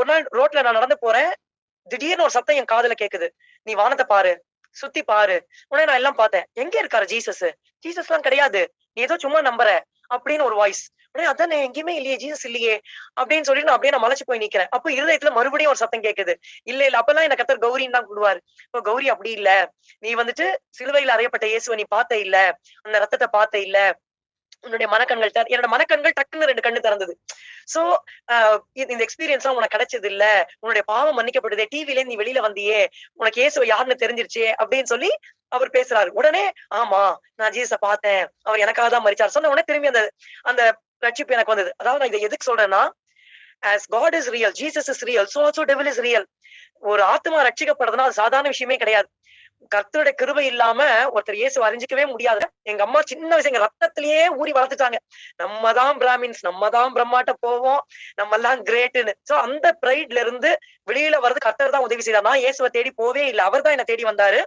ஒரு நாள் ரோட்ல நான் நடந்து போறேன் திடீர்னு ஒரு சத்தம் என் காதுல கேக்குது. நீ வானத்தை பாரு சுத்தி பாரு. உடனே நான் எல்லாம் பார்த்தேன் எங்க இருக்காரு ஜீசஸ்? ஜீசஸ் எல்லாம் கிடையாது. நீ ஏதோ சும்மா நம்புற அப்படின்னு ஒரு வாய்ஸ் உடனே அதான் எங்கேயுமே இல்லையே ஜீசஸ் இல்லையே அப்படின்னு சொல்லிட்டு நான் அப்படியே நான் மலைச்சு போய் நிக்கிறேன். அப்ப இருதயத்துல மறுபடியும் ஒரு சத்தம் கேக்குது. இல்ல இல்ல அப்பெல்லாம் என்ன கத்தர் கௌரின்னு தான் கூடுவாரு இப்போ கௌரி அப்படி இல்ல. நீ வந்துட்டு சிலுவையில் அறையப்பட்ட இயேசுவை நீ பார்த்த இல்ல. அந்த ரத்தத்தை பார்த்த இல்ல. உன்னுடைய மனக்கண்கள் என்னோட மனக்கண்கள் டக்குன்னு ரெண்டு கண்ணு திறந்தது சோ இந்த எக்ஸ்பீரியன்ஸ் எல்லாம் உனக்கு கிடைச்சது இல்ல. உன்னுடைய பாவம் மன்னிக்கப்படுதே. டிவில நீ வெளியில வந்தியே. உனக்கு இயேசுவை யாருன்னு தெரிஞ்சிருச்சே அப்படின்னு சொல்லி அவர் பேசுறாரு. உடனே ஆமா நான் ஜீசஸ பார்த்தேன். அவர் எனக்காக தான் மறிச்சார் சொன்ன உடனே திரும்பி அந்த அந்த ரட்சிப்பு எனக்கு வந்தது. அதாவது நான் இதை எதுக்கு சொல்றேன்னா as God is real, Jesus is real, so also devil is real. ஒரு ஆத்மா ரட்சிக்கப்படுறதுன்னா அது சாதாரண விஷயமே கிடையாது. கர்த்தருடைய கிருபை இல்லாம ஒருத்தர் இயேசு அறிஞ்சிக்கவே முடியாது எங்க அம்மா சின்ன வயசு எங்க ரத்தத்திலேயே ஊறி வளர்த்துட்டாங்க. நம்ம தான் பிராமின்ஸ் நம்ம தான் பிரம்மாட்ட போவோம் நம்ம எல்லாம் கிரேட்டுன்னு. சோ அந்த பிரைட்ல இருந்து வெளியில வர்றது கர்த்தர் தான் உதவி செய்தார். நான் இயேசுவை தேடி போவே இல்லை. அவர் தான் என்ன தேடி வந்தாரு.